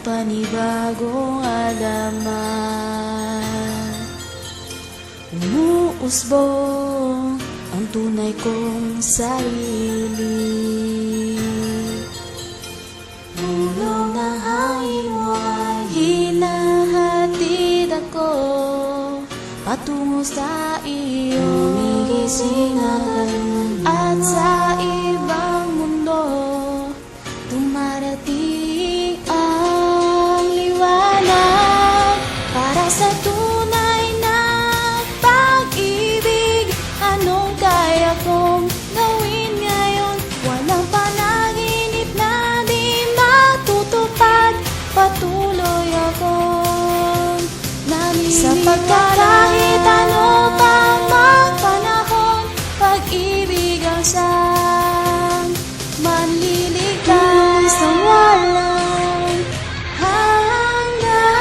panibagong alaman. Umuusbong ang tunay kong sarili. Puno ng hangin mo ay hinahatid ako Patungo sa iyo. Gumigising agad At sa ibang Sapagkat kahit ano pang magpanahon Pag-ibig ang ng walang hanggan